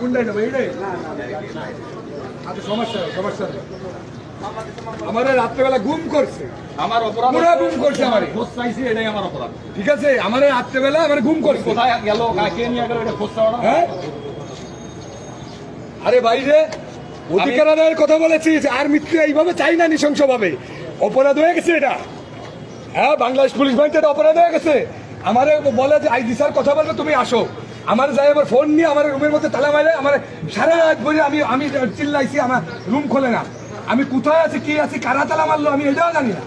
কোনটাই নেব এইটাই? আচ্ছা সমস্যা সমস্যা নেই। আমার রাত্রেবেলা গুম করছে। আমার অপরাধ পুরা গুম করছে আমারে। খোঁজ চাইছি এটাই আমার অপরাধ। ঠিক আছে আমার রাত্রেবেলা আমার গুম করছে। কোথায় গেল কে নিয়ে গেল এটা খোঁজ চাওয়া হ্যাঁ? আরে ভাই রে অধিকার আদায়ের কথা বলেছিস আর মৃত্যু এইভাবে চাই না নৃশংস ভাবে অপরাধ হয়ে গেছে এটা। হ্যাঁ বাংলাদেশ পুলিশ বাহিনীতে এটা অপরাধ হয়ে গেছে। আমারে বলে যে আইজি স্যার কথা বলবে তুমি আসো। আমার যাই আমার ফোন নিয়ে আমার রুমের মধ্যে তালা মারে আমার সারা রাত বলে আমি আমি চিল্লাইছি আমার রুম খোলে না। আমি কোথায় আছি কি আছি কারা তালা মারলো আমি এটাও জানি না।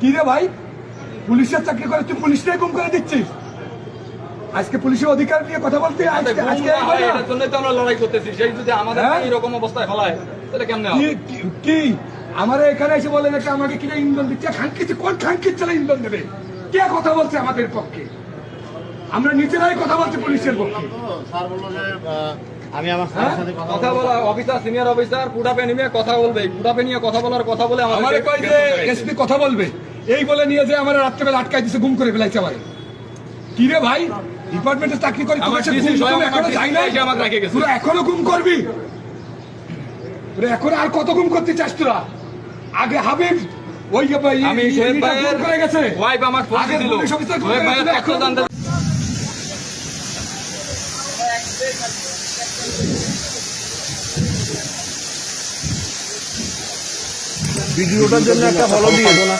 কি রে ভাই? পুলিশের চাকরি করে তুই পুলিশটাই গুম করে দিচ্ছিস? আজকে পুলিশের অধিকার নিয়ে কথা বলতে আমাদের আজকে গুম আজকে না এই বলে? এটার জন্যই তো আমরা লড়াই করতেছি। সেই যদি আমাদের? এইরকম অবস্থায় ফেলায় তাহলে কেমনে কি আমার এখানে এসে বলেন একটা আমাকে কিনা ইন্ধন দিচ্ছে? খানকিতে কোন খানকির চালা ইন্ধন দেবে? কে কথা বলছে আমাদের পক্ষে? আমরা নিজেরাই কথা বলছি পুলিশের পক্ষে। স্যার বলল যে আহ, আমি আমার হ্যাঁ? স্যারের সাথে কথা কথা বলা অফিসার সিনিয়র অফিসার নিয়ে কথা বলবে। নিয়ে কথা বলার কথা বলে আমারে কয় যে এসপি কথা বলবে। এই বলে নিয়ে যে আমার রাত্রেবেলা দিছে গুম করে ফেলাইছে আমারে। কি রে ভাই? ডিপার্টমেন্টে চাকরি করি তোমার এখনও যাই নাই? তোরা এখনও গুম করবি? এখন আর কত গুম করতে চাস তোরা? আগে হাবিব ওই আমি সোহেব ভাইয়ের গেছে। ওয়াইফ আমার ফোন দিল। সোহেব ভাইয়ের তথ্য জানতে ভিডিওটার জন্য একটা ফলো দিয়ে না।